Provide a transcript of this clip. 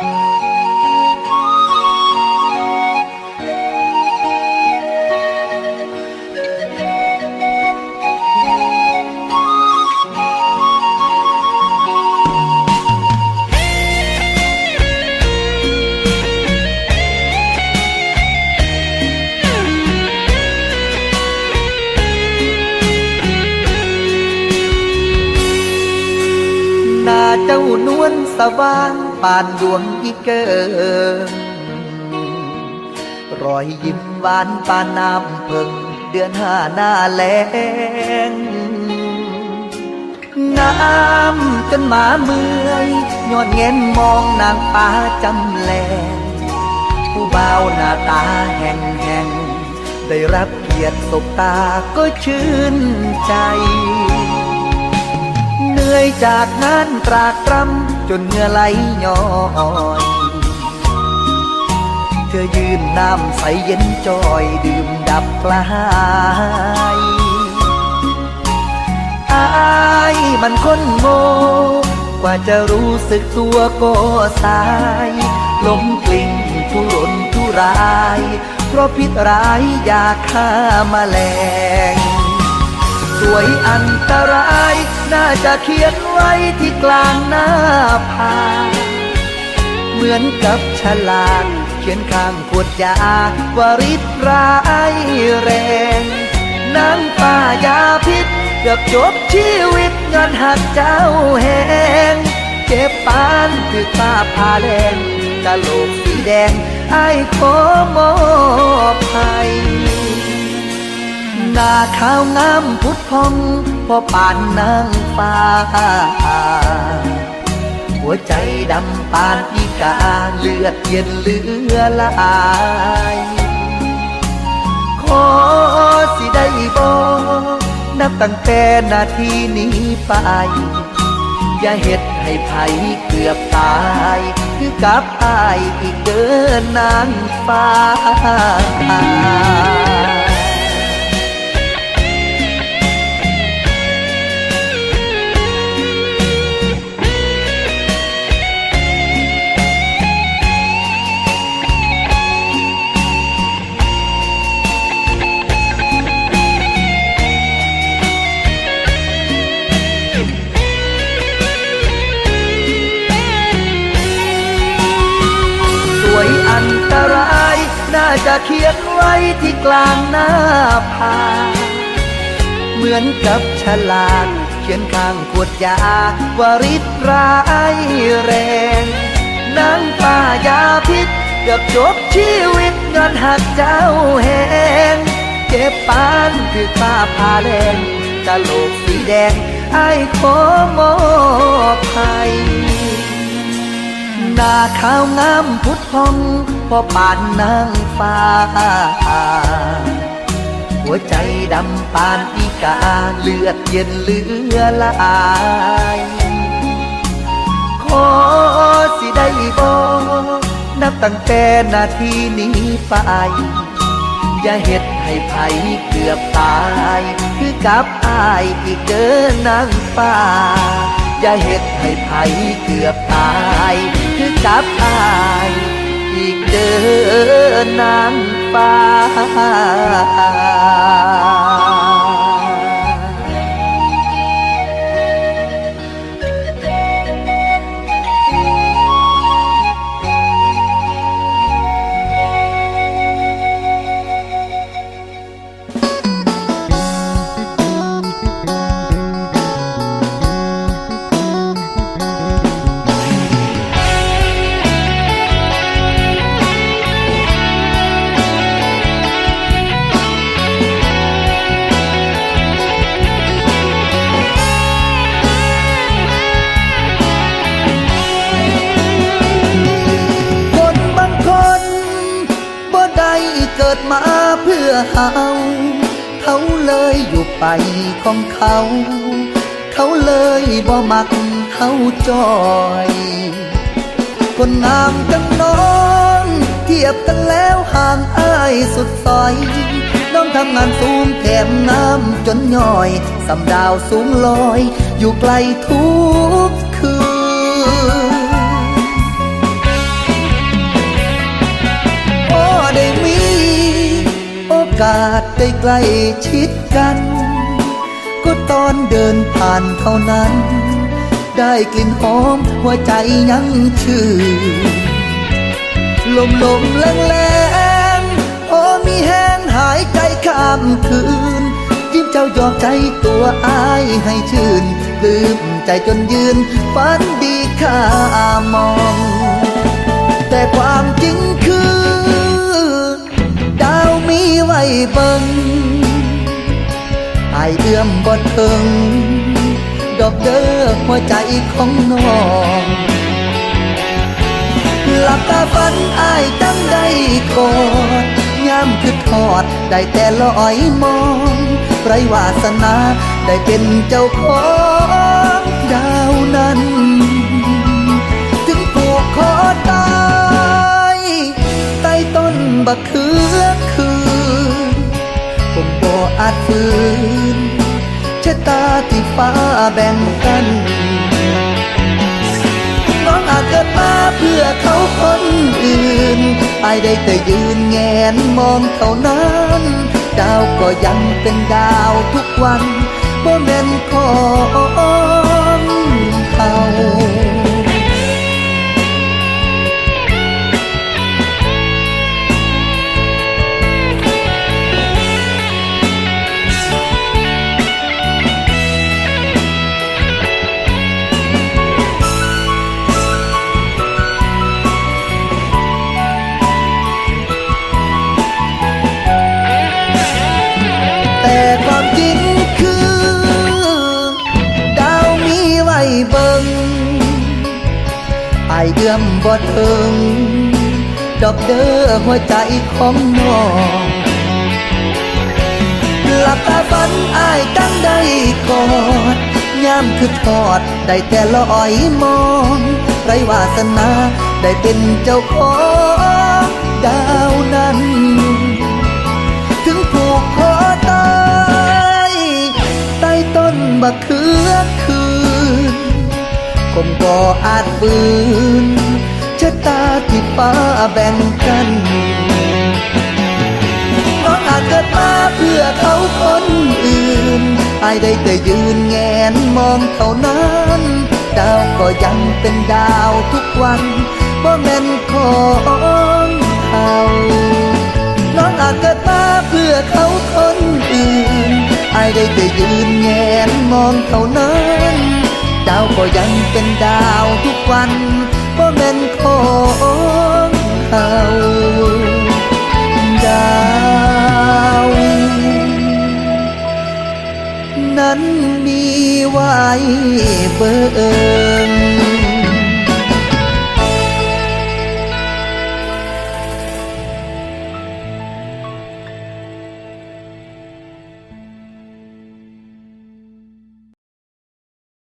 หน้าเจ้านวลสว่าง ปานดวงอีเกิงรอยยิ้มหวานปานน้ำเพิงเดือนห้าหน้าแลงงามจนหมาเมื่อยยอนเงินมองนางฟ้าจำแลงผู้เบาหน้าตาแห่งแห่งได้รับเกียรติสบตาก็ชื่นใจ เหนื่อยจากงานตรากตรำ จนเหงื่อไหลย้อยเธอยืนน้ำใสเย็นจอยดื่มดับกลายอายมันคนโง่กว่าจะรู้สึกตัวก็สายล้มกลิ้งทุรนทุราย เพราะพิษร้ายยาฆ่ามาแมลง สวยอันตราย น่าจะเขียนไว้ที่กลางหน้าผาเหมือนกับฉลากเขียนข้างขวดยาวาริดร้ายแรงนางป้ายาพิษเกือบจบชีวิตเงินหักเจ้าแหงเจ็บปานคือป้าพาแดงกะโหลกสีแดงไอ้ขอมอบให้ หน้าขาวงามพุทธพองพอป่านนางฟ้า หัวใจดำปานอีกาเลือดเย็นเลือหลายขอสิได้บอกนับตั้งแต่นาทีนี้ไป อย่าเฮ็ดให้ไผเกือบตาย คือกับอายอีกเดินนางฟ้า จะเขียนไว้ที่กลางหน้าผาเหมือนกับฉลากเขียนข้างขวดยาวาริดร้ายแรงนางป้ายาพิษเกือบจบชีวิตเงินหักเจ้าแหงเจ็บปานคือป้าพาแดงกะโลกสีแดงไอ้ขอมอบให้ นาขาวงามพุทธพองพอป่านนางฟ้า หัวใจดำปานอีกาเลือดเย็นเลือหลายขอสิได้บอกนับตั้งแต่นาทีนี้ไป อย่าเฮ็ดให้ไผเกือบตาย คือกับอายอีกเดินนางฟ้า อย่าเห็ดให้ไผเกือบตาย คือกับอาย อีกเดินนางฟ้า เพื่อเฮาเขาเลยอยู่ไปของเขา เขาเลยบ่มักเขาจอยคนงามจังน้องเทียบกันแล้วห่างอ้ายสุดซอยน้องทำงานสูงแถมน้ำจนย่อยสำดาวสูงลอย อยู่ไกลทุกาสได้ใกล้ชิดกัน ก็ตอนเดินผ่านเท่านั้น ได้กลิ่นหอมหัวใจยังชื่นลมลมแรงแรงพอมีแห้งหายใจข้ามคืน ยิ้มเจ้าหยอกใจตัวอายให้ชื่น ลืมใจจนยืนฝันดีข้ามอง แต่ความจริงคื เบิงอายเอื้อมบ่ถึงดอกเด้อหัวใจของน้องหลับตาฝันอายจังได้กอดยามคือทอดได้แต่ลอยมองไรวาสนาได้เป็นเจ้าของดาวนั้น ถึงผูกคอตายใต้ต้นบักเขือ อาจฝืนชะตาที่ฟ้าแบ่งกันน้องอาจเกิดมาเพื่อเขาคนอื่นอายได้แต่ยืนแงนมองเท่านั้นดาวก็ยังเป็นดาวทุกวันบ่แม่นของ เอื้อมบ่ถึง ดอกเด้อหัวใจของน้องหลับตาฝันอายตั้งได้กอดยามคือทอด ได้แต่ลอยมองไรวาสนาได้เป็นเจ้าของดาวนั้น ถึงผูกคอตายใต้ต้นบักเขือ คงบ่อาจฝืนชะตาที่ฟ้าแบ่งกันน้องอาจเกิดมาเพื่อเขาคนอื่นอายได้แต่ยืนแงนมองเท่านั้นดาวก็ยังเป็นดาวทุกวันบ่แม่นของเขาน้องอาจเกิดมาเพื่อเขาคนอื่นอายได้แต่ยืนแงนมองเท่านั้น ดาวก็ยังเป็นดาวทุกวันบ่แม่นของเขาดาว นั้นมีไว้เบิ่ง